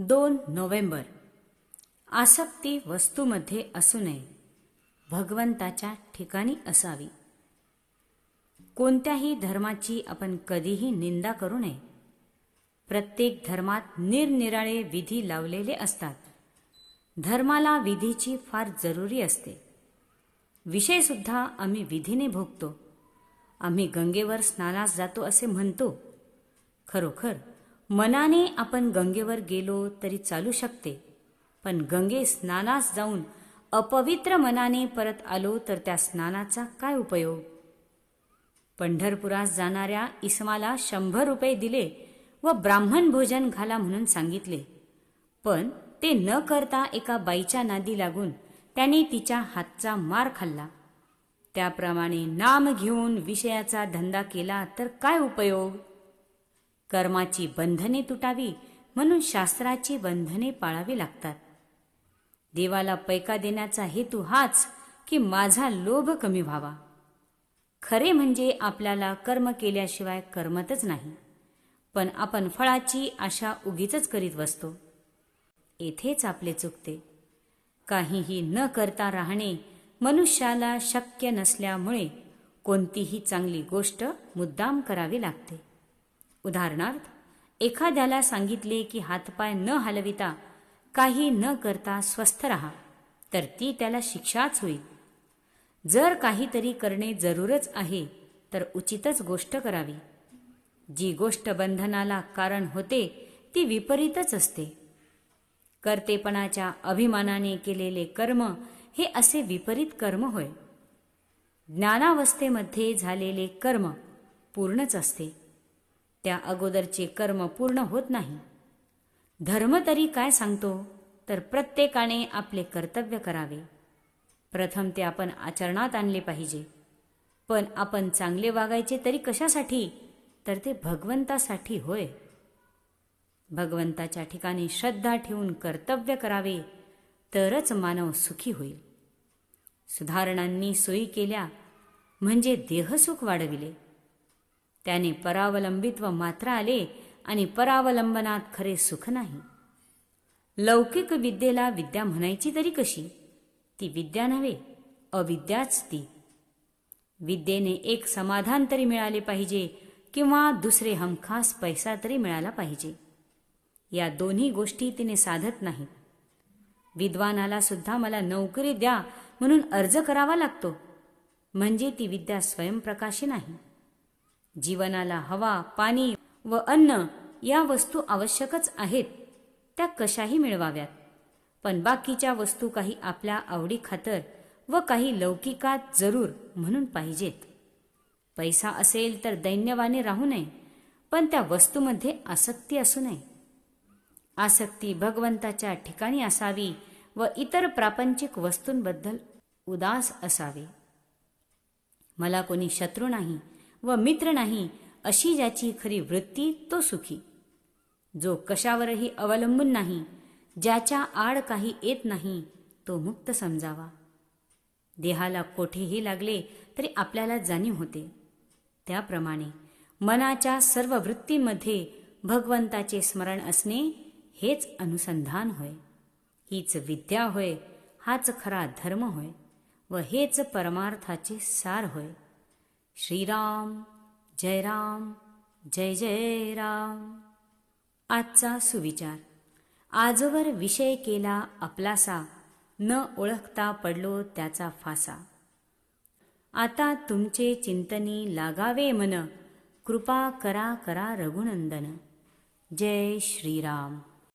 दोन नोव्हेंबर. आसक्ती वस्तूमध्ये असू नये. भगवंताच्या ठिकाणी असावी. कोणत्याही धर्माची आपण कधीही निंदा करू नये. प्रत्येक धर्मात निरनिराळे विधी लावलेले असतात. धर्माला विधीची फार जरुरी असते. विषयसुद्धा आम्ही विधीने भोगतो. आम्ही गंगेवर स्नानास जातो असे म्हणतो. खरोखर मनाने आपण गंगेवर गेलो तरी चालू शकते. पण गंगे स्नानास जाऊन अपवित्र मनाने परत आलो तर त्या स्नानाचा काय उपयोग? पंढरपुरास जाणाऱ्या इसमाला शंभर रुपये दिले व ब्राह्मण भोजन घाला म्हणून सांगितले. पण ते न करता एका बाईच्या नादी लागून त्याने तिच्या हातचा मार खाल्ला. त्याप्रमाणे नाम घेऊन विषयाचा धंदा केला तर काय उपयोग? कर्माची बंधने तुटावी म्हणून शास्त्राची बंधने पाळावी लागतात. देवाला पैका देण्याचा हेतू हाच की माझा लोभ कमी व्हावा. खरे म्हणजे आपल्याला कर्म केल्याशिवाय करमतच नाही पण आपण फळाची आशा उगीच करीत बसतो. येथेच आपले चुकते. काहीही न करता राहणे मनुष्याला शक्य नसल्यामुळे कोणतीही चांगली गोष्ट मुद्दाम करावी लागते. उदाहरणार्थ एखाद्याला सांगितले की हातपाय न हलविता काही न करता स्वस्थ राहा तर ती त्याला शिक्षाच होईल. जर काहीतरी करणे जरूरच आहे तर उचितच गोष्ट करावी. जी गोष्ट बंधनाला कारण होते ती विपरीतच असते. कर्तेपणाच्या अभिमानाने केलेले कर्म हे असे विपरीत कर्म होय. ज्ञानावस्थेमध्ये झालेले कर्म पूर्णच असते. त्या अगोदरचे कर्म पूर्ण होत नाही. धर्म तरी काय सांगतो? तर प्रत्येकाने आपले कर्तव्य करावे. प्रथम ते आपण आचरणात आणले पाहिजे. पण आपण चांगले वागायचे तरी कशासाठी? तर ते भगवंतासाठी होय. भगवंताच्या ठिकाणी श्रद्धा ठेवून कर्तव्य करावे तरच मानव सुखी होईल. सुधारणांनी सोयी केल्या म्हणजे देहसुख वाढविले. त्याने परावलंबित्व मात्र आले आणि परावलंबनात खरे सुख नाही. लौकिक विद्येला विद्या म्हणायची तरी कशी? ती विद्या नव्हे अविद्याच ती. विद्येने एक समाधान तरी मिळाले पाहिजे किंवा दुसरे हमखास पैसा तरी मिळाला पाहिजे. या दोन्ही गोष्टी तिने साधत नाही. विद्वानाला सुद्धा मला नोकरी द्या म्हणून अर्ज करावा लागतो. म्हणजे ती विद्या स्वयंप्रकाशी नाही. जीवनाला हवा पाणी व अन्न या वस्तू आवश्यकच आहेत त्या कशाही मिळवाव्यात. पण बाकीच्या वस्तू काही आपल्या आवडी खातर व काही लौकिकात जरूर म्हणून पाहिजेत. पैसा असेल तर दैन्यवाने राहू नये पण त्या वस्तूमध्ये आसक्ती असू नये. आसक्ती भगवंताच्या ठिकाणी असावी व इतर प्रापंचिक वस्तूंबद्दल उदास असावे. मला कोणी शत्रू नाही व मित्र नाही अशी ज्याची खरी वृत्ती तो सुखी. जो कशावरही अवलंबून नाही ज्याच्या आड काही येत नाही तो मुक्त समजावा. देहाला कोठेही लागले तरी आपल्याला जाणीव होते. त्याप्रमाणे मनाच्या सर्व वृत्तीमध्ये भगवंताचे स्मरण असणे हेच अनुसंधान होय. हीच विद्या होय हाच खरा धर्म होय व हेच परमार्थाचे सार होय. श्रीराम जय राम जय जय राम. आजचा सुविचार. आजवर विषय केला आपलासा न ओळखता पडलो त्याचा फासा. आता तुमचे चिंतनी लागावे मन कृपा करा करा रघुनंदन. जय श्रीराम.